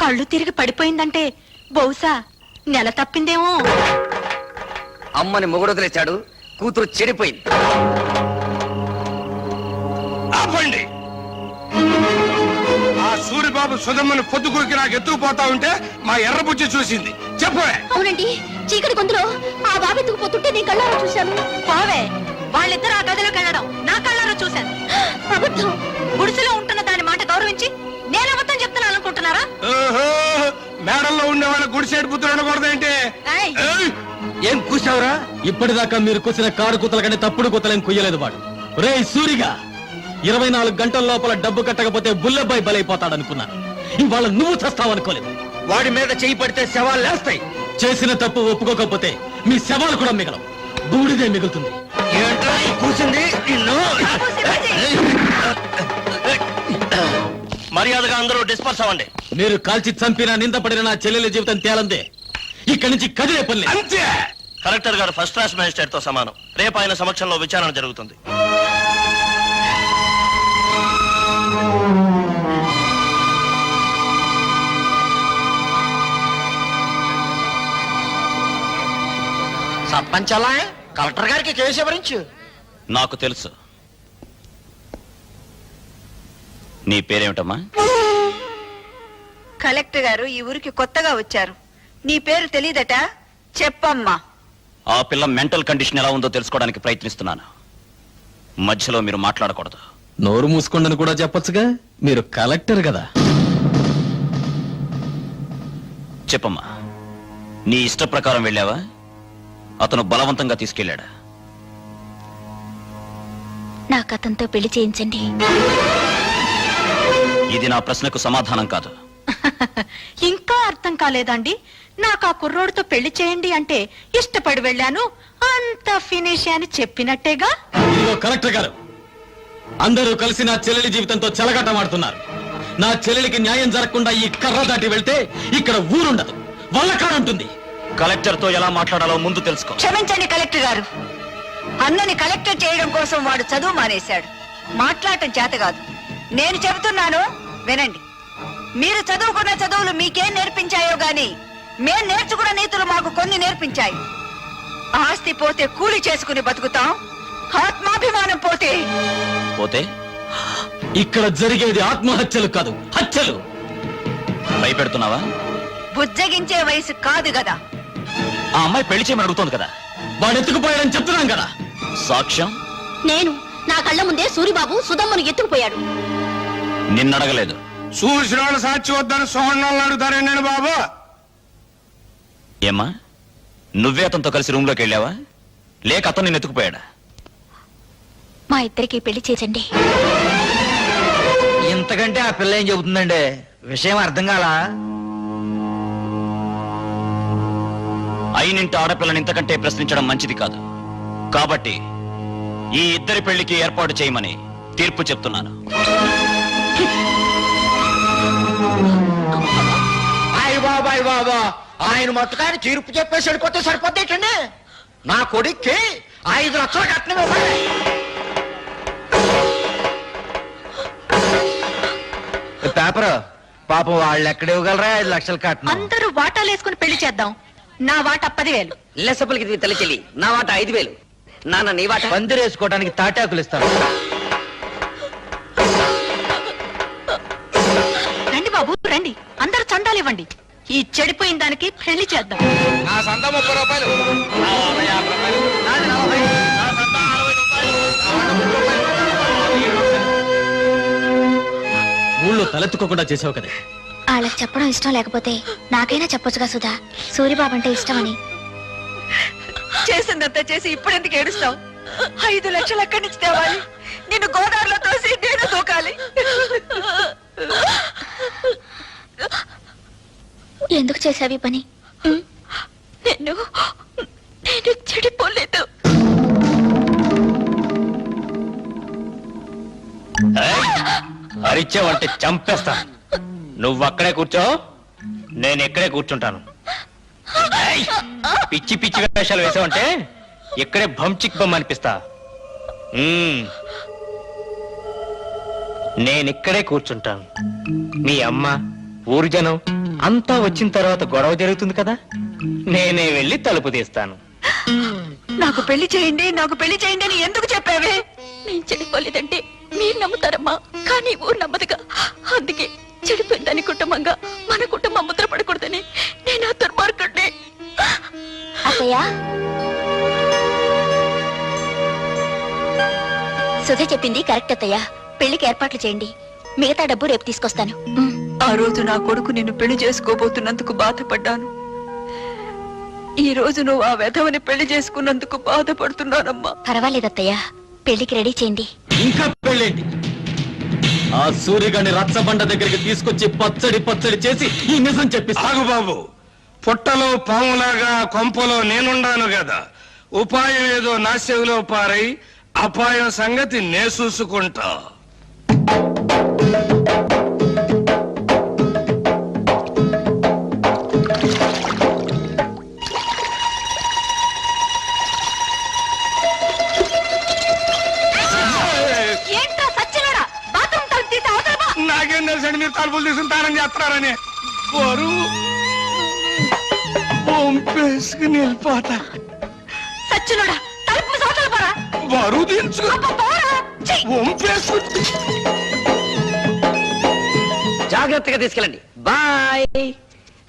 కళ్ళు తిరిగి పడిపోయిందంటే బహుశా నెల తప్పిందేమో. అమ్మని మొగుడు వదిలేశాడు కూతురు చెడిపోయింది. ఆపండి. ఆ సూరిబాబు సుధమ్మను పొద్దుకూరికి నాకు ఎత్తుకుపోతా ఉంటే మా ఎర్రబుజ్జి చూసింది. చెప్పవే అవునండి చీకటి గొంతులో ఆ బాబు ఎత్తుకుపోతుంటే నేను కళ్ళారా చూశాను? పోవే వాళ్ళిద్దరు ఆ గదిలోకి వెళ్ళడం నా కళ్ళారా చూశాను. అబద్ధం. గుడిసెలో ఉంటున్న దాని మాట గౌరవించి నేను అబద్ధం చెప్తున్నాను అనుకుంటున్నారా? ఓహో మేడల్లో ఉండే వాళ్ళ గుడిసేడు పుత్రుడు అనకూడదేంటి ఏయ్! ఏయ్! ఏం కూసావురా ఇప్పటిదాకా మీరు కూసిన కారు కూతల కంటే తప్పుడు కూతలేం కుయ్యలేదు వాడు. రే సూరిగా! ఇరవై నాలుగు గంటల లోపల డబ్బు కట్టకపోతే బుల్లబ్బాయి బలైపోతాడనుకున్నాను. ఇవాళ నువ్వు చస్తావనుకోలేదు. వాడి మీద చేయి పడితే శవాలు లేస్తాయి. చేసిన తప్పు ఒప్పుకోకపోతే మీ శవాలు కూడా మిగలవు. బూడిదే మిగులుతుంది. కూసింది? నిన్ను మర్యాదగా అందరూ డిస్పర్స్ అవ్వండి. మీరు కాల్చి చంపినా నిందపడిన నా చెల్లెల జీవితం తేలందే. ఇక్కడి నుంచి కదిలే పని. అంతే. కలెక్టర్ గారు ఫస్ట్ క్లాస్ మేజిస్ట్రేట్తో సమానం. రేపు ఆయన సమక్షంలో విచారణ జరుగుతుంది. సర్పంచ్ అలా? కలెక్టర్ గారికి కేసు వివరించు నాకు తెలుసు. నీ పేరేమిటమ్మా? కలెక్టర్ గారు ఈ ఊరికి కొత్తగా వచ్చారు. నీ పేరు తెలీదట? చెప్పమ్మా. ఆ పిల్ల మెంటల్ కండిషన్ ఎలా ఉందో తెలుసుకోవడానికి ప్రయత్నిస్తున్నాను. మధ్యలో మీరు మాట్లాడకూడదు. నోరు మూసుకోండని కూడా చెప్పొచ్చుగా? మీరు కలెక్టర్ కదా. చెప్పమ్మా. నీ ఇష్ట ప్రకారం వెళ్ళావా? అతను బలవంతంగా తీసుకెళ్ళాడా? నాకు అతనితో పెళ్ళి చేయించండి. ఇది నా ప్రశ్నకు సమాధానం కాదు. ఇంకా అర్థం కాలేదండి. నాకు ఆ కుర్రోడితో పెళ్ళి చేయండి అంటే ఇష్టపడి వెళ్ళాను. అంత ఫినిష్ అని చెప్పినట్టేగా? ఇదిగో కలెక్టర్ గారు అందరూ కలిసి నా చెల్లెలి జీవితంతో చెలగాటమాడుతున్నారు. నా చెల్లెలికి న్యాయం జరగకుండా ఈ కర్ర దాటి వెళ్తే ఇక్కడ ఊరుండదు. వల్లకాడుంటుంది కలెక్టర్తో ఎలా మాట్లాడాలో ముందు తెలుసుకో. క్షమించండి కలెక్టర్ గారు. అన్నని కలెక్టర్ చేయడం కోసం వాడు చదువు మానేశాడు. మాట్లాడటం చేత కాదు. నేను చెబుతున్నాను వినండి. మీరు చదువుకున్న చదువులు మీకేం నేర్పించాయో గాని మేం నేర్చుకున్న నీతులు మాకు కొన్ని నేర్పించాయి. ఆస్తి పోతే కూలి చేసుకుని బతుకుతాం ఆత్మాభిమానం పోతే పోతే? ఇక్కడ జరిగేది ఆత్మహత్యలు కాదు హత్యలు. భయపెడుతున్నావా? బుజ్జగించే వయసు కాదు కదా. ఆ అమ్మాయి పెళ్ళి చేయమని అడుగుతోంది కదా. వాడు ఎత్తుకుపోయాడని చెప్తున్నాం కదా. సాక్ష్యం? నేను నా కళ్ళ ముందే సూరిబాబు సుధమ్మను ఎత్తుకుపోయాడు. నిన్నడగలేదు. చూసిన వాళ్ళు సాక్షి వద్దని సోహన్నాళ్ళు అడుగుతారేండి బాబు? ఏమ్మా? నువ్వే అతనితో కలిసి రూమ్లోకి వెళ్ళావా? లేక అతను నిన్ను ఎత్తుకుపోయాడా? మా ఇద్దరికి పెళ్ళి చేయండి. ఇంతకంటే ఆ పిల్ల ఏం చెబుతుందండి? విషయం అర్థం కాలా? అయినింటి ఆడపిల్లని ఇంతకంటే ప్రశ్నించడం మంచిది కాదు. కాబట్టి ఈ ఇద్దరి పెళ్ళికి ఏర్పాటు చేయమని తీర్పు చెప్తున్నాను. అయ్య బాబాయ్ బాబా ఆయన మొత్తకాయన తీర్పు చెప్పేసి వెళ్ళిపోతే సరిపోతేటండి నా కొడుక్కి ఐదు లక్షలు కట్నం ఇవ్వాలి పేపర్ పాపం వాళ్ళు ఎక్కడ ఇవ్వగలరా? ఐదు లక్షలు కట్నం అందరూ వాటాలు వేసుకుని పెళ్ళి చేద్దాం. నా వాట పదివేలు. లెసపలికి తల్లి చెల్లి నా వాట ఐదు వేలు. నాన్న నీ వాట? పందిరేసుకోవడానికి తాటాకులు ఇస్తాను. ఇవ్వండి ఈ చెడిపోయిన దానికి పెళ్ళి చేద్దాం నా సంత ముప్పై రూపాయలు నా వంద యాభై రూపాయలు. నాది నలభై. నా సంత అరవై రూపాయలు. నా వంద ముప్పై రూపాయలు. నాది ఏడు రూపాయలు. ఊళ్ళో తలెత్తుకోకుండా చేసావు కదా వాళ్ళకి చెప్పడం ఇష్టం లేకపోతే నాకైనా చెప్పొచ్చుగా సుధా సూరిబాబు అంటే ఇష్టమని చేసిందంతా చేసి ఇప్పుడు ఎందుకు ఏడుస్తావు ఐదు లక్షలు ఎక్కడి నుంచి తేవాలి నిన్ను గోదావరిలో తోసి నేను దూకాలి ఎందుకు చేసావి పని? నేను నేను చెడిపోలేదు అరిచావంటే చంపేస్తా నువ్వు అక్కడే కూర్చో నేను ఇక్కడే కూర్చుంటాను! పిచ్చి పిచ్చి వేషాలు వేసావంటే ఇక్కడే భంచిక్ బొమ్మ అనిపిస్తా మ్మ్. నేను ఇక్కడే కూర్చుంటాను మీ అమ్మ ఊరు జనం అంతా వచ్చిన తర్వాత గొడవ జరుగుతుంది కదా? నేనే వెళ్ళి తలుపు తీస్తాను. నాకు పెళ్ళి చేయండి నాకు పెళ్ళి చేయండి అని ఎందుకు చెప్పావే? నేను చెడిపోలేదంటే మీరు నమ్ముతారమ్మా. కానీ ఊరు నమ్మదుగా. అందుకే చెడిపోయిందని కుటుంబంగా మన కుటుంబం ముద్ర పడకూడదని నేను ఆ దుర్మార్గుడిని అత్తయ్య. సుధ చెప్పింది కరెక్ట్ అత్తయ్య. పెళ్ళికి ఏర్పాట్లు చేయండి. మిగతా డబ్బు రేపు తీసుకొస్తాను. ఆ రోజు నా కొడుకు నిన్ను పెళ్ళి చేసుకోబోతున్నందుకు బాధపడ్డాను. ఈ రోజు నువ్వు ఆ వెధవని పెళ్ళి చేసుకున్నందుకు బాధపడుతున్నానమ్మా. పర్వాలేదు అత్తయ్య పెళ్ళికి రెడీ చేయండి. ఇంకా పెళ్ళేంటి? ఆ సూర్యగాని రచ్చబండ దగ్గరికి తీసుకొచ్చి పచ్చడి పచ్చడి చేసి ఈ నిజం చెప్పిస్తా ఆగు బాబు. పుట్టలో పాములాగా కొంపలో నేనుండాను కదా ఉపాయం ఏదో నా చెవిలో పారై అపాయం సంగతి నే చూసుకుంటా. తెలుసండి మీరు తలుపులు తీసుకుని తానం చేస్తున్నారని. బరువు పంపేసుకుని వెళ్ళిపోతా సచ్చినోడా తలుపు పోరా. బరువు జాగ్రత్తగా తీసుకెళ్ళండి. బాయ్.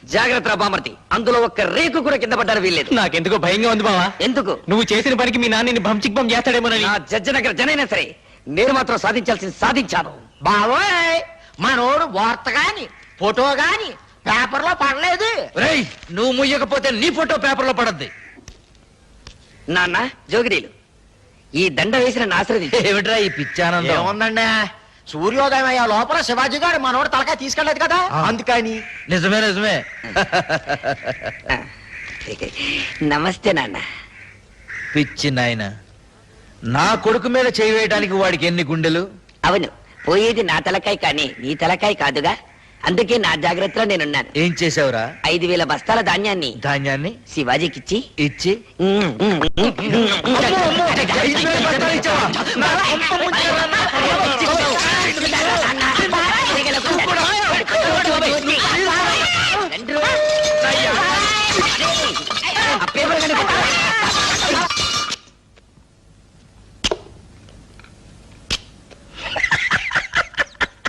జాగ్రత్త బామర్తి. అందులో ఒక్క రేకు కూడా కింద పడ్డారు వీల్లేదు. నాకెందుకో భయంగా ఉంది బావా? ఎందుకు? నువ్వు చేసిన పనికి మీ నాన్నని భంచిక్ చేస్తాడేమోనని. నా జడ్జి దగ్గర జనైనా సరే నేను మాత్రం సాధించాల్సింది సాధించాను. బావోయ్! మనోడు వార్త గాని ఫోటో గాని పేపర్లో పడలేదు. రేయ్ నువ్వు ముయ్యకపోతే నీ ఫోటో పేపర్లో పడద్ది. నాన్న జోగిడీలు. ఈ దండ వేసిన ఆశ్రది ఏమిట్రా ఈ పిచ్చానందం? ఏముందండి? సూర్యోదయం అయ్యే లోపల శివాజీ గారు మనోడు తలకాయ తీసుకెళ్ళలేదు కదా? అందుకని. నిజమే నిజమే. నమస్తే నాన్న. పిచ్చి నాయన. నా కొడుకు మీద చేయి వేయడానికి వాడికి ఎన్ని గుండెలు? అవును. పోయేది నా తలకాయ కానీ నీ తలకాయ కాదుగా అందుకే నా జాగ్రత్తలో నేనున్నాను ఏం చేసావురా ఐదు వేల బస్తాల ధాన్యాన్ని ధాన్యాన్ని శివాజీకిచ్చి ఇచ్చి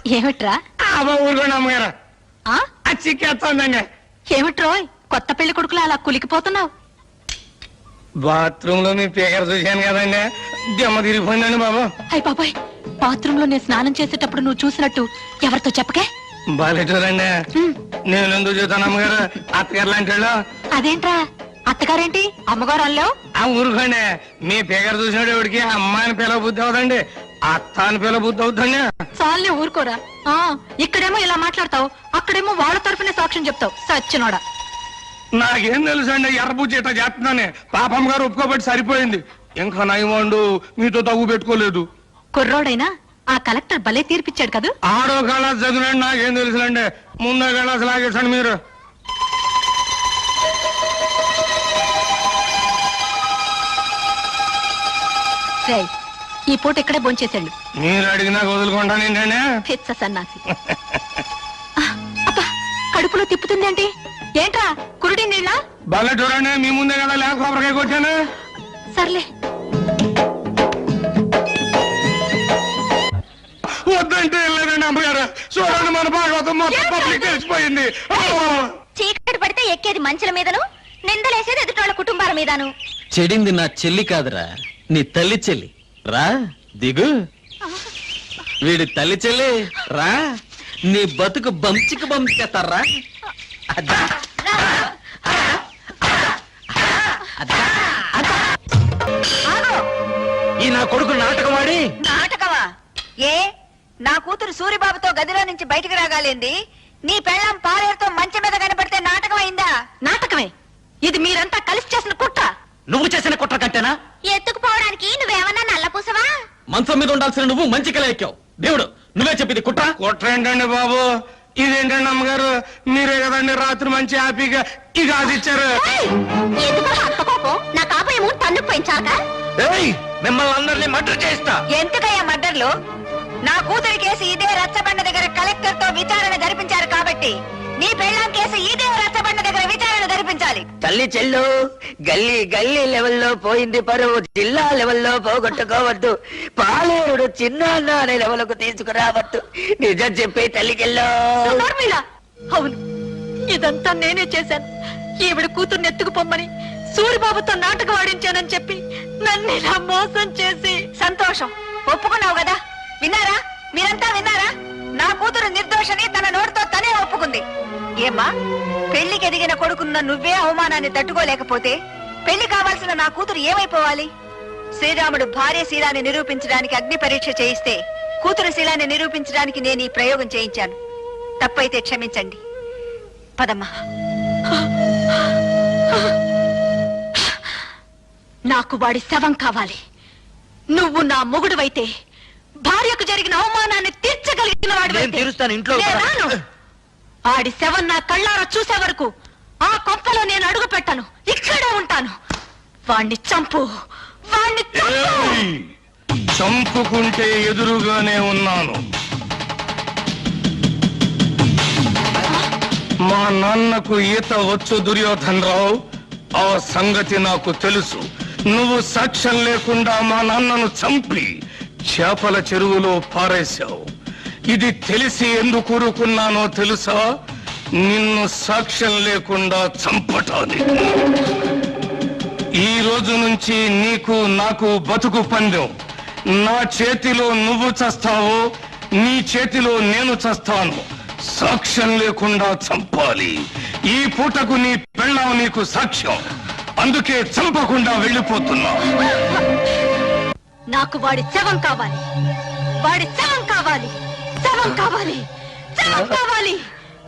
ఏమిట్రా? అమ్మ ఊరుకోండి అమ్మగారు. ఆ? చిక్కేస్తుందండి ఏమిట్రోయ్? కొత్త పెళ్ళి కొడుకులు అలా కులికిపోతున్నావు? బాత్రూమ్లో మీ పేకర చూశాను కదండి. దెమ్మ తిరిగిపోయిందండి బాబు. అయ్య బాబాయ్ బాత్రూమ్లో నేను స్నానం చేసేటప్పుడు నువ్వు చూసినట్టు ఎవరితో చెప్పకే? బాలేటూరండి నేను ఎందుకు చూస్తాను అమ్మగారు? అత్తగారు లాంటి అదేంట్రా? అత్తగారేంటి? అమ్మగారు అల్లో? ఆ ఊరుకోండి. మీ పేకర చూసినట్టు ఎవడికి? అమ్మాయిని పిల్ల బుద్ధి అవుదండి అత్త అని పిల్ల బుద్ధి అవుతుందండి చాలే ఊరుకోరా. ఆ ఇక్కడేమో ఇలా మాట్లాడతావు అక్కడేమో వాళ్ళ తరఫునే సాక్ష్యం చెప్తావు సచ్చినోడా. నాకేం తెలుసు అండి ఎర్రబుజ్జి ఇట్లా చేస్తున్నానే పాపం గారు ఒప్పుకోబట్టి సరిపోయింది. ఇంకా నయమండు మీతో తగ్గు పెట్టుకోలేదు. కుర్రోడైనా ఆ కలెక్టర్ భలే తీర్పిచ్చాడు కదూ. ఆడో కళాస్ చదివినండి నాకేం తెలుసులండి ముందో కళాస్ లాగేసండి మీరు. రేయ్, ఈ పూట ఇక్కడే భోంచేసాడు మీరు అడిగినా వదులుకుంటాను ఏంటండి పిచ్చ సన్నాసి. అబ్బా కడుపులో తిప్పుతుంది ఏంటి? ఏంట్రా కురుడి నీళ్ళ? భలే చూడండి మీ ముందే కదా లేక కొబ్బరికాయ కొట్టాను. సర్లే. వద్దంటే వెళ్ళలేదండి అమ్మగారు. చూడండి మన భాగవతం మొత్తం పబ్లిక్ తెలిసిపోయింది. చీకటి పడితే ఎక్కేది మంచుల మీదను? నిందలేసేది ఎదుటోళ్ళ కుటుంబాల మీదను? చెడింది నా చెల్లి కాదురా నీ తల్లి చెల్లి. రా దిగు. వీడి తల్లి చెల్లి రా. నీ బతుకు బంచికి బంచికెత్తారా అదా. ఈ నా కొడుకు నాటకమాడి నాటకమా? ఏ? నా కూతురు సూరిబాబుతో గదిలో నుంచి బయటికి రాగాలింది? నీ పెళ్ళం పాలేరుతో మంచం మీద కనపడితే నాటకం అయిందా? నాటకమే. ఇది మీరంతా కలిసి చేసిన కుట్ర. నువ్వు చేసిన కుట్ర కంటేనా? ఎత్తుకుపోవడానికి నువ్వేమన్నా నల్లపూసవా? మంచం మీద ఉండాల్సిన నువ్వు మంచి కల ఎక్కావు. దేవుడు నువ్వే చెప్పింది కుట్ర? కుట్ర ఏంటండి బాబు? ఇదేంటండి అమ్మగారు? మీరే కదండి రాత్రి మంచి హ్యాపీగా ఇక అది ఇచ్చారు. నా కాబోయేమో తన్ను పోయించాక ఏయ్ మిమ్మల్ని అందరినీ మర్డర్ చేస్తా. ఎందుకయ్యా మర్డర్లు? నా కూతురి కేసు ఇదే రచ్చబండ దగ్గర కలెక్టర్తో విచారణ జరిపించారు కాబట్టి నీ పెళ్ళాం కేసు ఇదే జరిపించాలి తల్లి చెల్లు గల్లీ గల్లీ లెవెల్లో పోయింది పరువు జిల్లా లెవెల్లో పోగొట్టుకోవద్దు. పాలేరుడు చిన్న అనే లెవెల్కు తీసుకురావద్దు. నిజం చెప్పే తల్లికెళ్ళో నోర్మిళ అవును. ఇదంతా నేనే చేశాను. ఈవిడ కూతుర్ని ఎత్తుకుపోమ్మని సూరిబాబుతో నాటకం ఆడించానని చెప్పి నన్ను ఇలా మోసం చేసి. సంతోషం. ఒప్పుకున్నావు కదా? విన్నారా? మీరంతా విన్నారా? నా కూతురు నిర్దోషని తన నోటితో ఏమ్మా? పెళ్ళికి ఎదిగిన కొడుకున్న నువ్వే అవమానాన్ని తట్టుకోలేకపోతే పెళ్ళి కావాల్సిన నా కూతురు ఏమైపోవాలి? శ్రీరాముడు భార్య శీలాన్ని నిరూపించడానికి అగ్ని పరీక్ష చేయిస్తే కూతురు శీలాన్ని నిరూపించడానికి నేను ఈ ప్రయోగం చేయించాను. తప్పైతే క్షమించండి. పదమ్మా. నాకు వాడి శవం కావాలి. నువ్వు నా మొగుడువైతే భార్యకు జరిగిన అవమానాన్ని తీర్చగలిగిన వాడు తీరుస్తాను, ఇంట్లో. ఆడి శవం నా కళ్ళారా చూసే వరకు ఆ కొంపలో నేను అడుగు పెట్టను. ఇక్కడే ఉంటాను. వాణ్ణి చంపు. వాణ్ణి ఏయ్! చంపుకుంటే ఎదురుగానే ఉన్నాను. మా నాన్నకు ఈత వచ్చు దుర్యోధన్ రావు ఆ సంగతి నాకు తెలుసు. నువ్వు సాక్ష్యం లేకుండా మా నాన్నను చంపి చేపల చెరువులో పారేశావు. ఇది తెలిసి ఎందుకు కూరుకున్నానో తెలుసా? నిన్ను సాక్ష్యం లేకుండా చంపటానికి. ఈ రోజు నుంచి నీకు నాకు బతుకు పందెం. నా చేతిలో నువ్వు చస్తావు నీ చేతిలో నేను చస్తాను. సాక్ష్యం లేకుండా చంపాలి. ఈ పూటకు నీ పెళ్ళాం నీకు సాక్ష్యం. అందుకే చంపకుండా వెళ్ళిపోతున్నా. నాకు వాడి శవం కావాలి. వాడి శవం కావాలి. శవం కావాలి. శవం కావాలి.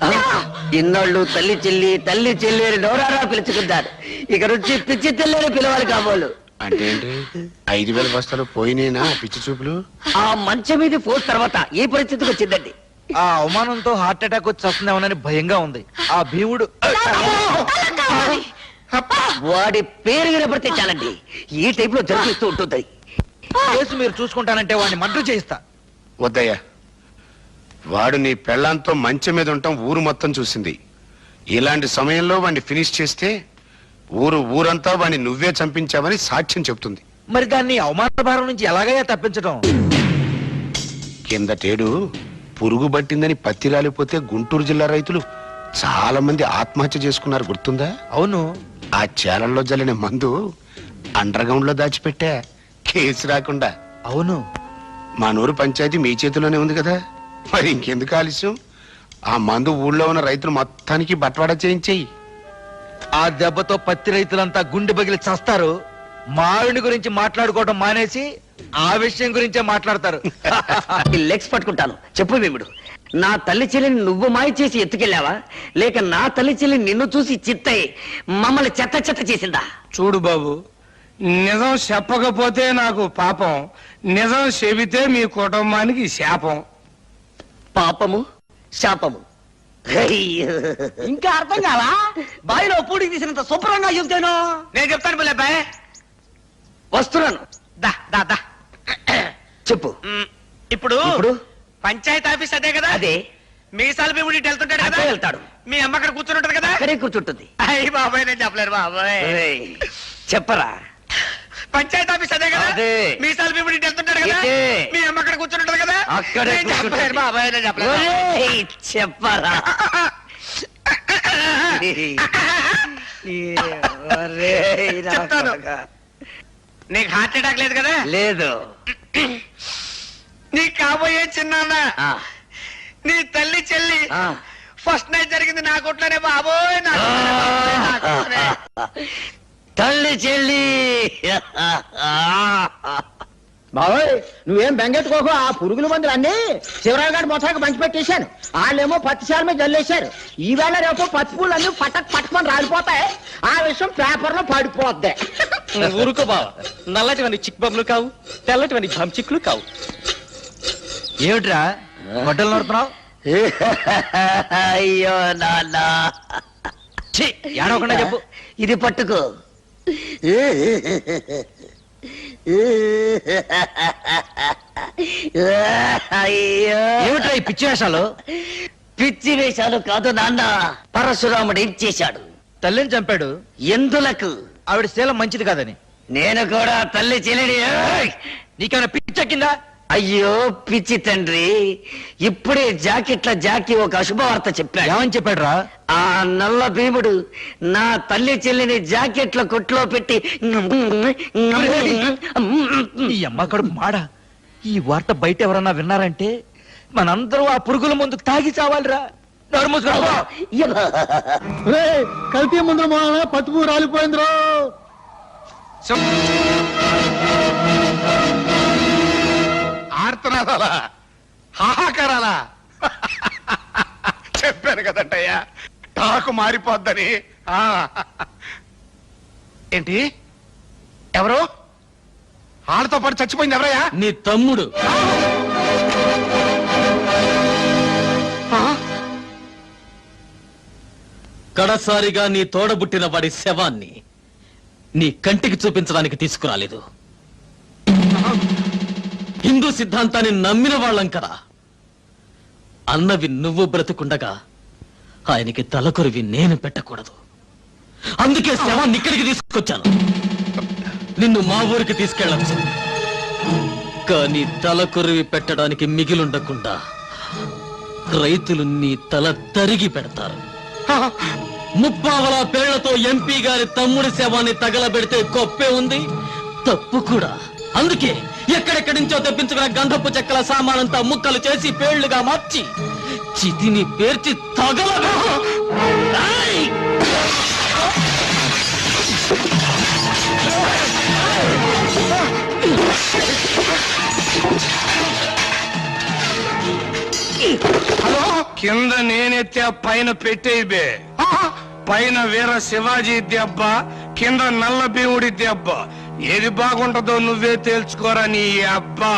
శవం! ఇన్నాళ్ళు తల్లి చెల్లి తల్లి చెల్లి అని నోరారా పిలుచుకుంటారు. ఇక నుంచి పిచ్చి తెల్లని పిలవాలి కాబోలు. అంటే ఏంటి? ఐదు వేల బస్తాలు పోయినేనా పిచ్చి చూపులు? ఆ మంచం మీద పోస్ తర్వాత ఈ పరిస్థితికి వచ్చిందండి. ఆ అవమానంతో హార్ట్ అటాక్ వచ్చి వస్తుందేమోనని భయంగా ఉంది. ఆ భీముడు వాడి పేరు వినపడితే చాలండి. ఈ టైప్లో జరిపిస్తూ ఉంటుంది కేసు మీరు చూసుకుంటానంటే వాడిని మర్డర్ చేయిస్తా. వద్దయ్యా. వాడు నీ పెళ్ళాంతో మంచం మీద ఉండటం ఊరు మొత్తం చూసింది. ఇలాంటి సమయంలో వాడిని ఫినిష్ చేస్తే ఊరు ఊరంతా వాడిని నువ్వే చంపించావని సాక్ష్యం చెప్తుంది మరి దాన్ని అవమాన భారం నుంచి ఎలాగయ్యా తప్పించడం కిందటేడు పురుగు పట్టిందని పత్తి రాలిపోతే గుంటూరు జిల్లా రైతులు చాలా మంది ఆత్మహత్య చేసుకున్నారు గుర్తుందా? అవును. ఆ చేలల్లో జల్లిన మందు అండర్ గ్రౌండ్లో దాచిపెట్టా కేసు రాకుండా. అవును. మా నూరు పంచాయతీ మీ చేతిలోనే ఉంది కదా? మరి ఇంకెందుకు ఆలస్యం? ఆ మందు ఊళ్ళో ఉన్న రైతులు మొత్తానికి బట్వాడా చేయించేయి. ఆ దెబ్బతో పత్తి రైతులంతా గుండె పగిలి చస్తారు. మావిడి గురించి మాట్లాడుకోవడం మానేసి ఆ విషయం గురించే మాట్లాడతారు. ఈ లెగ్స్ పట్టుకుంటాను. చెప్పు భీముడు నా తల్లి చెల్లిని నువ్వు మాయ చేసి ఎత్తుకెళ్ళావా? లేక నా తల్లి చెల్లి నిన్ను చూసి చిత్తయి మమ్మల్ని చెత్త చెత్త చేసిందా? చూడు బాబు నిజం చెప్పకపోతే నాకు పాపం నిజం చెబితే మీ కుటుంబానికి శాపం. పాపము శాపము. ఇంకా అర్థం కావా బావిలో పూడికి తీసినంత శుభ్రంగా చెబుతాను నేను చెప్తాను పిల్లబాయ్ వస్తున్నాను. దా దా దా. చెప్పు. ఇప్పుడు ఇప్పుడు? పంచాయతీ ఆఫీస్ అదే కదా? అదే. మీసాల భీముడి ఇటు వెళ్తుంటాడు కదా? వెళ్తాడు. మీ అమ్మ అక్కడ కూర్చుని ఉంటది కదా? అక్కడే కూర్చుంటుంది. అయ్యి బాబాయ్ నేను చెప్పలేరు బాబాయ్. ఏయ్, చెప్పరా? పంచాయతీ ఆఫీస్ అదే కదా? అదే. మీసాల భీముడి ఇటు వెళ్తుంటాడు కదా? ఇదే. మీ అక్కడ కూర్చుని ఉంటది కదా? అక్కడే నేను. బాబాయ్ చెప్పరా? ఒరేయ్, నా చెప్తాను. కొడకా. నీకు హార్ట్ అటాక్ లేదు కదా? లేదు. నీకు కాబోయే చిన్నాన్న ఆ, నీ తల్లి చెల్లి ఆ. ఫస్ట్ నైట్ జరిగింది నా కొట్లోనే బాబోయ్ నా కొట్లోనే, బాబోయ్, నా కొట్లోనే. తల్లి చెల్లి. బాబోయ్ నువ్వేం బెంగెట్టుకోకు ఆ పురుగుల మందులు అన్ని శివరావు గారి మొత్తానికి పంచి పెట్టేశాను వాళ్ళేమో పత్తి శాల మీద జల్లేశారు. ఈవేళ రేపు పత్తి పూలు అన్ని పట్టక పట్టుకొని రాలిపోతాయి. ఆ విషయం పేపర్లో పడిపోద్ది ఊరుకో బావ. నల్లటివని చిక్ బొమ్మలు కావు తెల్లటివని భంచిక్లు కావు. ఏమిట్రా? గొడ్డలు నడుతున్నావు అయ్యో నాన్న. ఏడవకుండా చెప్పు. ఇది పట్టుకో. ఏమిట్రా ఈ పిచ్చి వేషాలు? పిచ్చి వేషాలు కాదు నాన్న. పరశురాముడు ఏం చేశాడు? తల్లిని చంపాడు. ఎందులకు? ఆవిడ శీలం మంచిది కాదని. నేను కూడా తల్లి చెల్లిని. ఏయ్! నీకేమైనా పిచ్చెక్కిందా? అయ్యో పిచ్చి తండ్రి. ఇప్పుడే జాకెట్ల జాకి ఒక అశుభవార్త చెప్పాడు. ఏమని చెప్పాడురా? ఆ నల్ల భీముడు నా తల్లి చెల్లిని జాకెట్ల కొట్లో పెట్టి ఈ అమ్మ కడుపు మాడ. ఈ వార్త బయట ఎవరన్నా విన్నారంటే మనందరూ ఆ పురుగుల ముందు తాగి చావాలిరా. కల్తీ ముందు పత్తి పూ రాలిపోయిందిరో. ఆర్తనాదాలా హాహాకారాలా? చెప్పాను కదంటయ్యా టాకు మారిపోద్దని. ఏంటి? ఎవరు? వాళ్ళతో పాటు చచ్చిపోయింది ఎవరయ్యా? నీ తమ్ముడు. కడసారిగా నీ తోడబుట్టిన వాడి శవాన్ని నీ కంటికి చూపించడానికి తీసుకురాలేదు. హిందూ సిద్ధాంతాన్ని నమ్మిన వాళ్ళం కదా. అన్నవి నువ్వు బ్రతుకుండగా ఆయనకి తలకొరివి నేను పెట్టకూడదు. అందుకే శవాన్ని ఇక్కడికి తీసుకొచ్చాను. నిన్ను మా ఊరికి తీసుకెళ్ళచ్చు. కానీ తలకొరివి పెట్టడానికి మిగిలుండకుండా రైతులు నీ తల తరిగి పెడతారు. ముప్పావల పేళ్ళతో ఎంపీ గారి తమ్ముడి శవాన్ని తగలబెడితే గొప్పే ఉంది. తప్పు కూడా. అందుకే ఎక్కడెక్కడి నుంచో తెప్పించుకున్న గంధపు చెక్కల సామానంతా ముక్కలు చేసి పేళ్ళుగా మార్చి చితిని పేర్చి తగల కింద నేనెత్తే పైన పెట్టేయి బే. పైన వీర శివాజీ దెబ్బ కింద నల్ల భీముడి దెబ్బ. ఏది బాగుంటుందో నువ్వే తేల్చుకోరా నీ అబ్బా.